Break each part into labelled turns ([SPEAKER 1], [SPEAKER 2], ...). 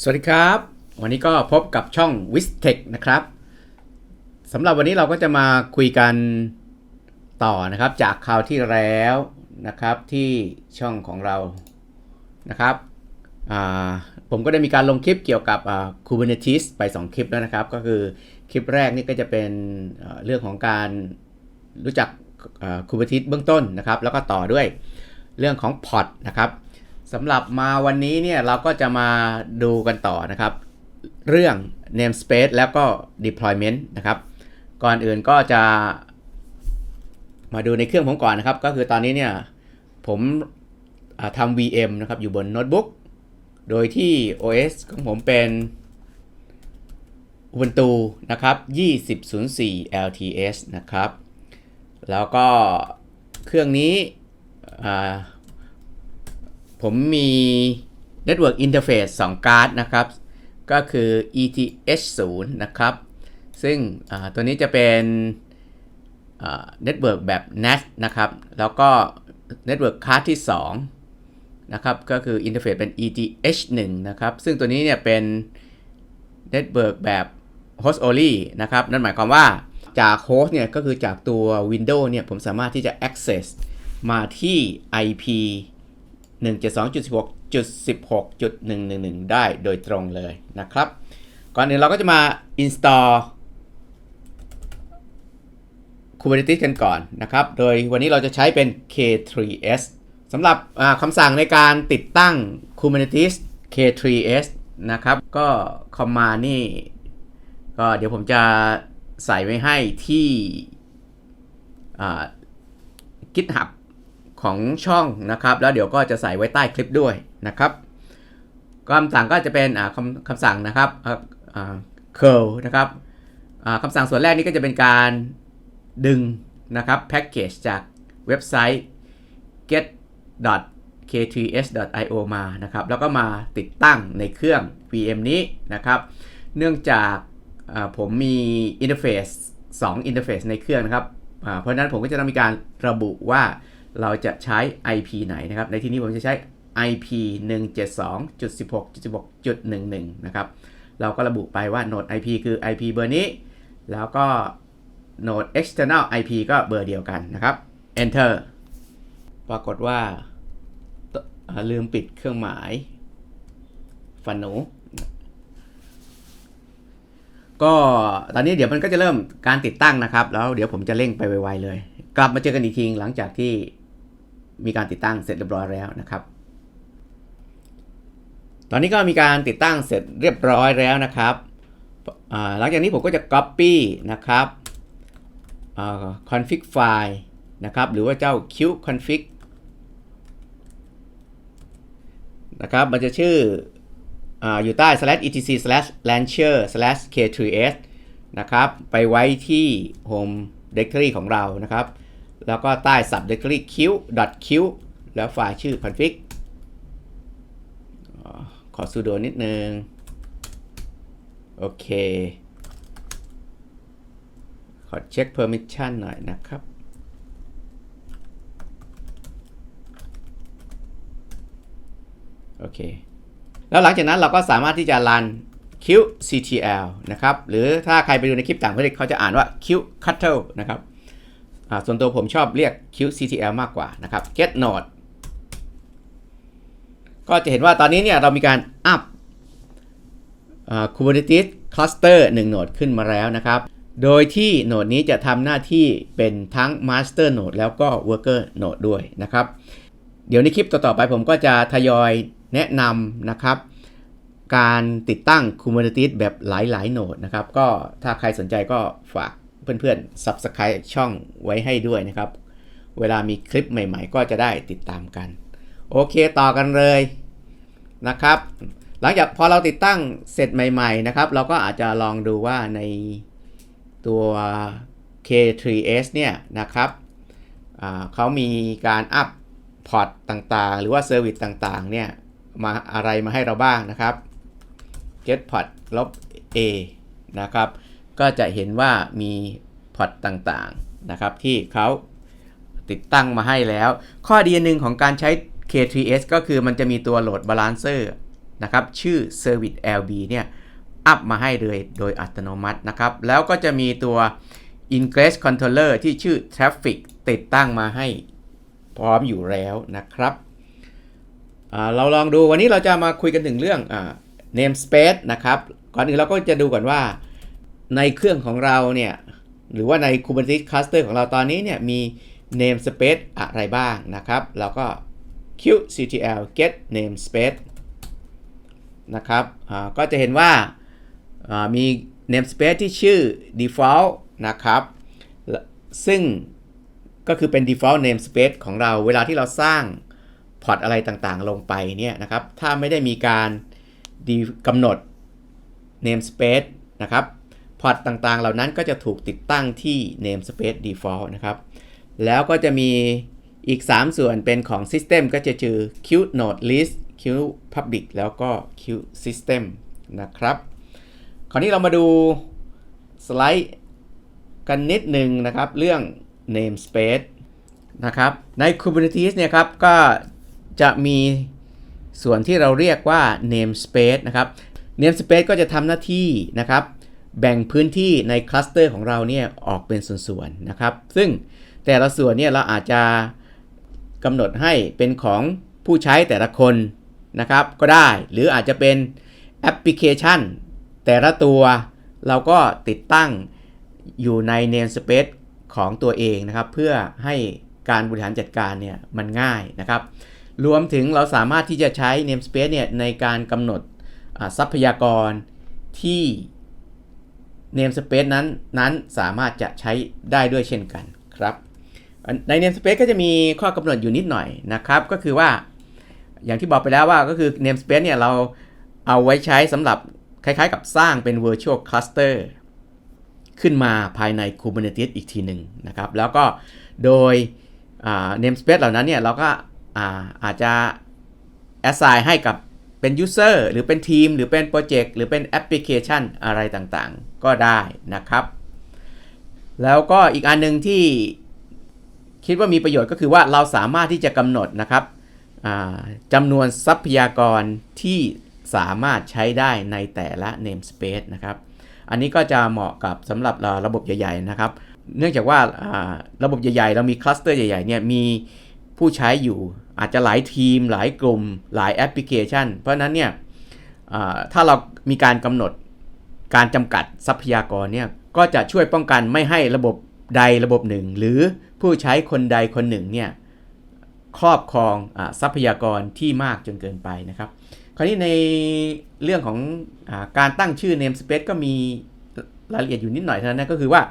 [SPEAKER 1] สวัสดีครับ วันนี้ก็พบกับช่อง w i s t e c h นะครับสำหรับวันนี้เราก็จะมาคุยกันต่อนะครับ จากคราวที่แล้วนะครับที่ช่องของเรานะครับผมก็ได้มีการลงคลิปเกี่ยวกับ Kubernetes ไป 2 คลิปแล้วนะครับ ก็คือคลิปแรกนี่ก็จะเป็นเรื่องของการรู้จัก Kubernetes เบื้องต้นนะครับ แล้วก็ต่อด้วยเรื่องของ Pod นะครับ สำหรับมาวันนี้เนี่ยเราก็จะมาดูกันต่อนะครับ เรื่อง namespace แล้วก็ deployment นะครับ ก่อนอื่นก็จะ มาดูในเครื่องผมก่อนนะครับ ก็คือตอนนี้เนี่ยผมทำ VM นะครับอยู่บนโน้ตบุ๊กโดยที่ OS ของผมเป็น Ubuntu นะครับ20.04 LTS นะครับ แล้วก็เครื่องนี้อ่า ผมมี Network Interface 2 การ์ดนะครับ ก็คือ ETH0 นะครับ ซึ่งตัวนี้จะเป็นเน็ตเวิร์กแบบ NAS นะครับ แล้วก็เน็ตเวิร์กคาร์ดที่2นะครับ ก็คืออินเทอร์เฟซเป็น ETH1 นะครับ ซึ่งตัวนี้เนี่ยเป็นเน็ตเวิร์กแบบ host only นะครับ นั่นหมายความว่าจากโฮสต์เนี่ยก็คือจากตัว Windows เนี่ยผมสามารถที่จะ access มาที่ IP 172.16.16.111 ได้โดยตรงเลยนะครับ ก่อนอื่นเราก็จะมา install Kubernetes กันก่อนนะครับ โดยวันนี้เราจะใช้เป็น K3s สำหรับคำสั่งในการติดตั้ง Kubernetes K3s นะครับ ก็ command นี่ ก็เดี๋ยวผมจะใส่ไว้ให้ที่ GitHub ของช่องนะครับ แล้วเดี๋ยวก็จะใส่ไว้ใต้คลิปด้วยนะครับคำสั่งก็จะเป็นคำคำสั่งนะครับ curl นะครับคำสั่งส่วนแรกนี้ก็จะเป็นการดึงนะครับแพ็กเกจจากเว็บไซต์ get k3s.io มานะครับ แล้วก็มาติดตั้งในเครื่อง VM นี้นะครับ เนื่องจากผมมีอินเทอร์เฟซ2อินเทอร์เฟซในเครื่องนะครับ เพราะฉะนั้นผมก็จะต้องมีการระบุว่า เราจะใช้ IP ไหนนะครับ ในที่นี้ผมจะใช้ IP 172.16.16.11 นะครับ เราก็ระบุไปว่าโหนด IP คือ IP เบอร์นี้ แล้วก็โหนด external IP ก็เบอร์เดียวกันนะครับ enter ปรากฏว่าลืมปิดเครื่องหมายฟันหนู ก็ตอนนี้เดี๋ยวมันก็จะเริ่มการติดตั้งนะครับ แล้วเดี๋ยวผมจะเร่งไปไวๆเลย กลับมาเจอกันอีกทีหลังจากที่ มีการติดตั้งเสร็จเรียบร้อยแล้วนะครับ ตอนนี้ก็มีการติดตั้งเสร็จเรียบร้อยแล้วนะครับหลังจากนี้ผมก็จะ copy นะครับ config file นะครับ หรือว่าเจ้า q config นะครับ มันจะชื่อออยู่ใต้ slash etc slash launcher slash k3s นะครับ ไปไว้ที่ home directory ของเรานะครับ แล้วก็ใต้ subdirectory q q แล้วไฟล์ชื่อ config ขอ sudo นิดนึง โอเค ขอเช็ค permission หน่อยนะครับ โอเค แล้วหลังจากนั้นเราก็สามารถที่จะรัน qctl นะครับ หรือถ้าใครไปดูในคลิปต่างประเทศเขาจะอ่านว่า qcuttle นะครับ ส่วนตัวผมชอบเรียก qctl มากกว่านะครับ get node ก็จะเห็นว่าตอนนี้เนี่ยเรามีการอัพ Kubernetes cluster 1โหนดขึ้นมาแล้วนะครับ โดยที่โหนดนี้จะทำหน้าที่เป็นทั้ง master node แล้วก็ worker node ด้วยนะครับ เดี๋ยวในคลิปต่อๆไปผมก็จะทยอยแนะนำนะครับ การติดตั้ง Kubernetes แบบหลายๆโหนดนะครับ ก็ถ้าใครสนใจก็ฝาก เพื่อนๆ Subscribe ช่องไว้ให้ด้วยนะครับ เวลามีคลิปใหม่ๆ ก็จะได้ติดตามกัน โอเคต่อกันเลยนะครับ หลังจากพอเราติดตั้งเสร็จใหม่ๆนะครับ เราก็อาจจะลองดูว่าในตัว K3s เนี่ยนะครับเขามีการอัพพอร์ตต่างๆ หรือว่าเซอร์วิสต่างๆ เนี่ย มาอะไรมาให้เราบ้างนะครับ get port ลบ a นะครับ ก็จะเห็นว่ามีพอร์ตต่างๆนะครับที่เขาติดตั้งมาให้แล้ว ข้อดีหนึ่งของการใช้ K3s ก็คือมันจะมีตัวโหลดบาลานเซอร์นะครับชื่อ Service LB เนี่ยอัพมาให้เลยโดยอัตโนมัตินะครับ แล้วก็จะมีตัว Ingress Controller ที่ชื่อ Traffic ติดตั้งมาให้พร้อมอยู่แล้วนะครับ เราลองดูวันนี้เราจะมาคุยกันถึงเรื่องอ namespace นะครับ ก่อนอื่นเราก็จะดูก่อนว่า ในเครื่องของเราเนี่ย หรือว่าใน Kubernetes Cluster ของเราตอนนี้เนี่ยมี namespace อะไรบ้างนะครับ เราก็ qctl get namespace นะครับก็จะเห็นว่ามี namespace ที่ชื่อ default นะครับ ซึ่งก็คือเป็น default namespace ของเราเวลาที่เราสร้างพอร์ตอะไรต่างๆ ลงไปเนี่ยนะครับ ถ้าไม่ได้มีการกำหนด namespace นะครับ พอร์ตต่างๆ เหล่านั้นก็จะถูกติดตั้งที่ namespace default นะครับ แล้วก็จะมีอีก 3 ส่วนเป็นของ system ก็จะชื่อ q node list q public แล้วก็ q system นะครับ คราวนี้เรามาดูสไลด์กันนิดหนึ่งนะครับ เรื่อง namespace นะครับ ใน Kubernetes เนี่ยครับ ก็จะมีส่วนที่เราเรียกว่า namespace นะครับ namespace ก็จะทำหน้าที่นะครับ แบ่งพื้นที่ในคลัสเตอร์ของเราเนี่ยออกเป็นส่วนๆนะครับ ซึ่งแต่ละส่วนเนี่ยเราอาจจะกำหนดให้เป็นของผู้ใช้แต่ละคนนะครับก็ได้ หรืออาจจะเป็นแอปพลิเคชัน แต่ละตัวเราก็ติดตั้งอยู่ใน namespace ของตัวเองนะครับ เพื่อให้การบริหารจัดการเนี่ยมันง่ายนะครับ รวมถึงเราสามารถที่จะใช้ namespace เนี่ยในการกำหนดทรัพยากรที่ namespace นั้นนั้นสามารถจะใช้ได้ด้วยเช่นกันครับใน namespace ก็จะมีข้อกำหนดอยู่นิดหน่อยนะครับ ก็คือว่าอย่างที่บอกไปแล้วว่าก็คือ namespace เนี่ยเราเอาไว้ใช้สำหรับคล้ายๆ กับสร้างเป็น virtual cluster ขึ้นมาภายใน Kubernetes อีกทีหนึ่งนะครับ แล้วก็โดย namespace เหล่านั้นเนี่ยเราก็อาจจะ assign ให้กับ เป็น user หรือเป็นทีม หรือเป็นโปรเจกต์หรือเป็นแอปพลิเคชันอะไรต่างๆ ก็ได้นะครับ แล้วก็อีกอันหนึ่งที่คิดว่ามีประโยชน์ก็คือว่าเราสามารถที่จะกำหนดนะครับจำนวนทรัพยากรที่สามารถใช้ได้ในแต่ละ namespace นะครับ อันนี้ก็จะเหมาะกับสำหรับระบบใหญ่ ๆ นะครับ เนื่องจากว่าระบบใหญ่ ๆ เรามีคลัสเตอร์ใหญ่ ๆ เนี่ยมี ผู้ใช้อยู่ อาจจะหลายทีม หลายกลุ่ม หลายแอปพลิเคชัน เพราะนั้นเนี่ยถ้าเรามีการกำหนดการจำกัดทรัพยากรเนี่ยก็จะช่วยป้องกันไม่ให้ระบบใดระบบหนึ่ง หรือผู้ใช้คนใดคนหนึ่งเนี่ยครอบครองอทรัพยากรที่มากจนเกินไปนะครับ คราวนี้ในเรื่องของอการตั้งชื่อ namespace ก็มีรายละเอียดอยู่นิดหน่อยเท่านั้นก็คือว่า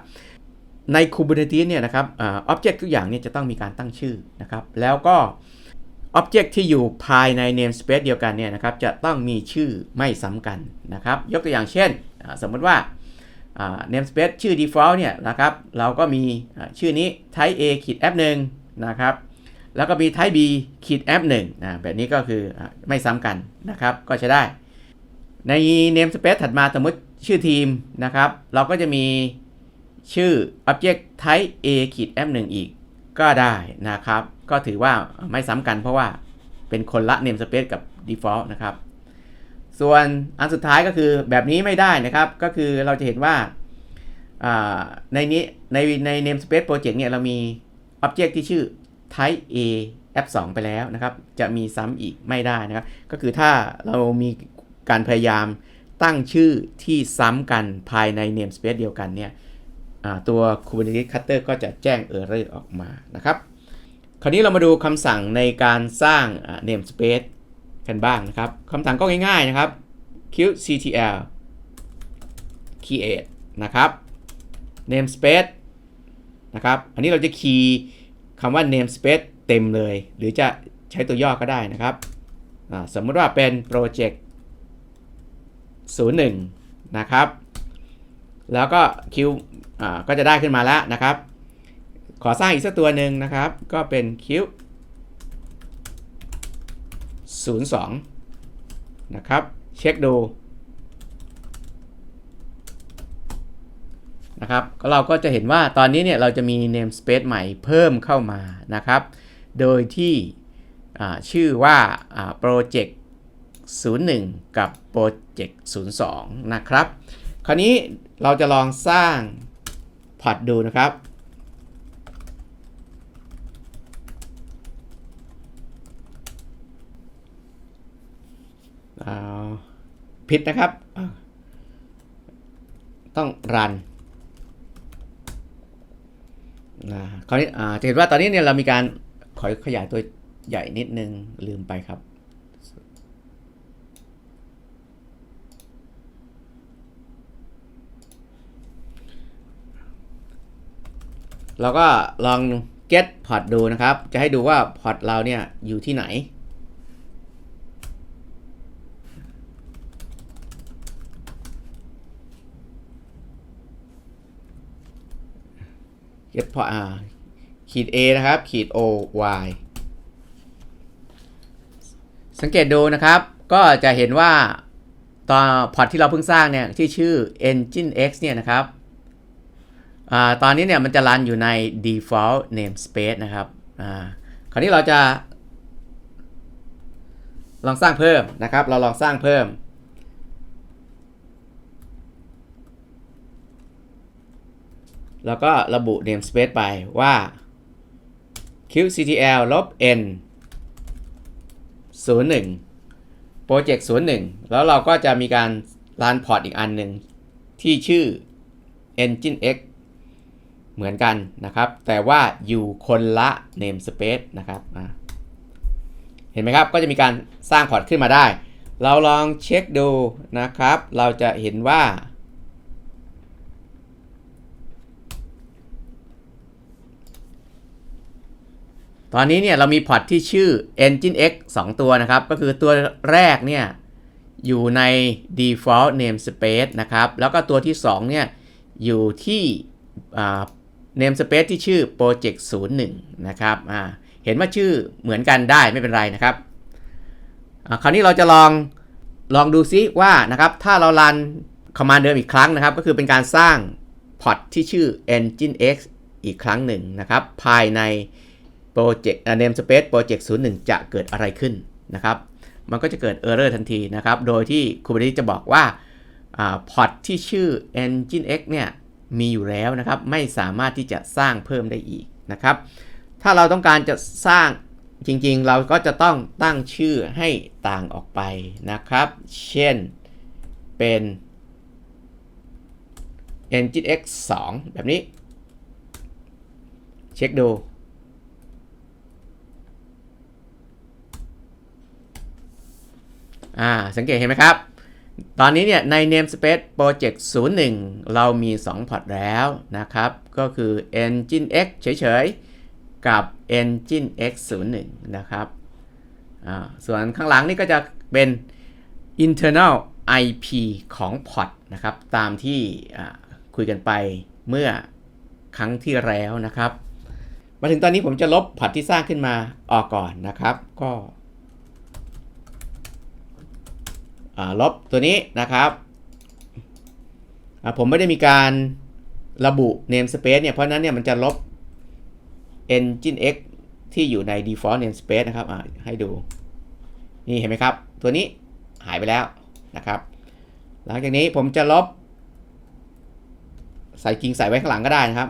[SPEAKER 1] ใน Kubernetes เนี่ยนะครับออบเจกต์ทุกอย่างเนี่ยจะต้องมีการตั้งชื่อนะครับ แล้วก็อ็อบเจกต์ที่อยู่ภายใน namespace เดียวกันเนี่ยนะครับจะต้องมีชื่อไม่ซ้ำกันนะครับ ยกตัวอย่างเช่น สมมติว่า namespace ชื่อ default เนี่ยนะครับเราก็มีชื่อนี้ type a ขีด app 1นะครับแล้วก็มี type b ขีด app 1นะแบบนี้ก็คือไม่ซ้ำกันนะครับก็ใช้ได้ ใน namespace ถัดมาสมมติชื่อทีมนะครับ เราก็จะมี ชื่อ object type a ขีด app 1อีกก็ได้นะครับ ก็ถือว่าไม่ซ้ำกันเพราะว่าเป็นคนละ namespace กับ default นะครับ ส่วนอันสุดท้ายก็คือแบบนี้ไม่ได้นะครับ ก็คือเราจะเห็นว่าในนี้ในใน namespace project เนี่ยเรามี object ที่ชื่อ type a app 2ไปแล้วนะครับ จะมีซ้ำอีกไม่ได้นะครับ ก็คือถ้าเรามีการพยายามตั้งชื่อที่ซ้ำกันภายใน namespace เดียวกันเนี่ย ตัว Kubernetes Cluster ก็จะแจ้ง Error ออกมานะครับ คราวนี้เรามาดูคำสั่งในการสร้าง namespace กันบ้างนะครับคำสั่งก็ง่ายๆนะครับ qctl create นะครับ namespace นะครับ อันนี้เราจะคีย์คำว่า namespace เต็มเลย หรือจะใช้ตัวย่อก็ได้นะครับสมมติว่าเป็น project 01 นะครับ แล้วก็ q ก็จะได้ขึ้นมาแล้วนะครับ ขอสร้างอีกสักตัวหนึ่งนะครับ ก็เป็น q 02 นะครับ เช็คดูนะครับเราก็จะเห็นว่าตอนนี้เนี่ยเราจะมี namespace ใหม่เพิ่มเข้ามานะครับ โดยที่ชื่อว่า project 01 กับ Project 02 นะครับ คราวนี้เราจะลองสร้าง พอร์ตดูนะครับอ่าผิดนะครับ ต้องรันนะคราวนี้จะเห็นว่าตอนนี้เนี่ยเรามีการขอขยายตัวใหญ่นิดนึงลืมไปครับ เราก็ลอง get port ดูนะครับ จะให้ดูว่าพอร์ตเราเนี่ยอยู่ที่ไหน get port อ่าขีด A นะครับ ขีด O Y สังเกตดูนะครับ ก็จะเห็นว่าตอนพอร์ตที่เราเพิ่งสร้างเนี่ยที่ชื่อ Engine X เนี่ยนะครับ ตอนนี้เนี่ยมันจะรันอยู่ใน default namespace นะครับคราวนี้เราจะ ลองสร้างเพิ่มนะครับ เราลองสร้างเพิ่ม แล้วก็ระบุ namespace ไปว่า qctl ลบ n 01 project 01 แล้วเราก็จะมีการรันพอร์ตอีกอันหนึ่งที่ชื่อ engine x เหมือนกันนะครับ แต่ว่าอยู่คนละ namespace นะครับเห็นไหมครับ ก็จะมีการสร้างพอร์ตขึ้นมาได้ เราลองเช็คดูนะครับ เราจะเห็นว่า ตอนนี้เนี่ยเรามีพอร์ตที่ชื่อ Engine X 2 ตัวนะครับ ก็คือตัวแรกเนี่ยอยู่ใน default namespace นะครับ แล้วก็ตัวที่ 2 เนี่ย อยู่ที่ namespace ที่ชื่อ project 01 นะครับเห็นว่าชื่อเหมือนกันได้ไม่เป็นไรนะครับคราวนี้เราจะลองลองดูซิว่านะครับถ้าเรารัน command เดิมอีกครั้งนะครับ ก็คือเป็นการสร้างพอตที่ชื่อ engine x อีกครั้งหนึ่งนะครับ ภายใน project namespace project 01 จะเกิดอะไรขึ้นนะครับ มันก็จะเกิด error ทันทีนะครับ โดยที่ Kubernetes จะบอกว่าพอตที่ชื่อ engine x เนี่ย มีอยู่แล้วนะครับ ไม่สามารถที่จะสร้างเพิ่มได้อีกนะครับ ถ้าเราต้องการจะสร้างจริงๆ เราก็จะต้องตั้งชื่อให้ต่างออกไปนะครับ เช่นเป็น nginx 2 แบบนี้ เช็คดูอ่าสังเกตเห็นไหมครับ ตอนนี้เนี่ยใน namespace project 01 เรามี 2 พอร์ตแล้วนะครับ ก็คือ engine x เฉยๆ กับ engine x 01 นะครับ ส่วนข้างหลังนี่ก็จะเป็น internal IP ของพอร์ตนะครับ ตามที่คุยกันไปเมื่อครั้งที่แล้วนะครับ มาถึงตอนนี้ผมจะลบพอร์ตที่สร้างขึ้นมาออกก่อนนะครับ ก็ ลบตัวนี้นะครับ ผมไม่ได้มีการระบุ namespace เนี่ย เพราะนั้นเนี่ยมันจะลบ engine x ที่อยู่ใน default namespace นะครับให้ดู นี่เห็นไหมครับ ตัวนี้หายไปแล้วนะครับ หลังจากนี้ผมจะลบ ใส่จริงใส่ไว้ข้างหลังก็ได้นะครับ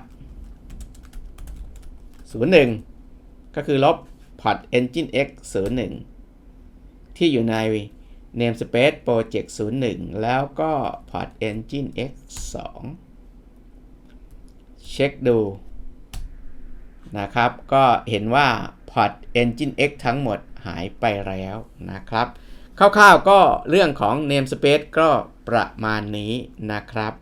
[SPEAKER 1] 01 ก็คือลบ port engine x 01 ที่อยู่ใน namespace project 01 แล้วก็ port engine x 2เช็คดูนะครับ ก็เห็นว่า port engine x ทั้งหมดหายไปแล้วนะครับ คร่าวๆก็เรื่องของ namespace ก็ประมาณนี้นะครับ